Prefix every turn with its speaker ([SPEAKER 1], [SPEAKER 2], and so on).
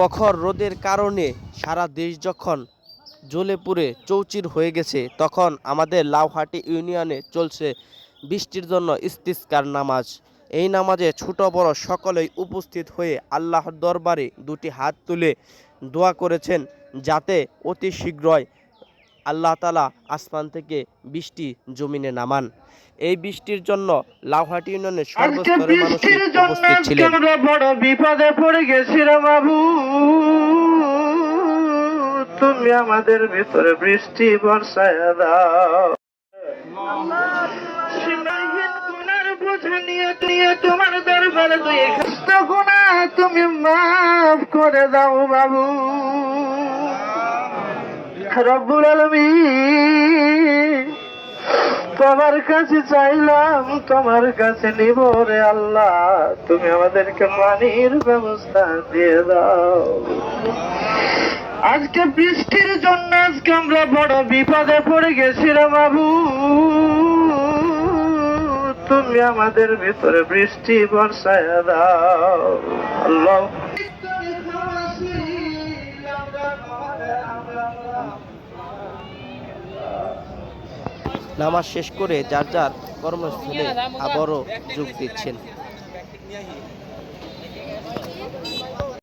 [SPEAKER 1] প্রখর রোদের কারণে সারা দেশ যখন জ্বলে পুড়ে চৌচির হয়ে গেছে, তখন আমাদের লাউহাটি ইউনিয়নে চলছে বৃষ্টির জন্য ইস্তিস্কার নামাজ। এই নামাজে ছোট বড় সকলেই উপস্থিত হয়ে আল্লাহর দরবারে দুটি হাত তুলে দোয়া করেছেন যাতে অতি শীঘ্রই আল্লাহ তালা আসমান থেকে বৃষ্টি জমিনে নামান। এই বৃষ্টির জন্য লাউহাটি ইউনিয়নের সর্বস্তরের মানুষ উপস্থিত ছিলেন।
[SPEAKER 2] বড় বিপদে পড়ে গেছি বাবু। তুমি আমাদের ভিতরে বৃষ্টি বর্ষায় দাও। তোমার দরবারে তুমি মাফ করে দাও বাবু। রব্বুল আলমী তোমার কাছে চাইলাম, তোমার কাছে নিব রে আল্লাহ। তুমি আমাদেরকে পানির ব্যবস্থা দিয়ে দাও। আজকে বৃষ্টির জন্য আজকে আমরা বড় বিপদে পড়ে গেছি রে বাবু। তুমি আমাদের ভিতরে বৃষ্টি বর্ষায় দাও। আল্লাহ।
[SPEAKER 1] নামাজ শেষ করে যার যার কর্মস্থলে আবারও যোগ দিচ্ছেন।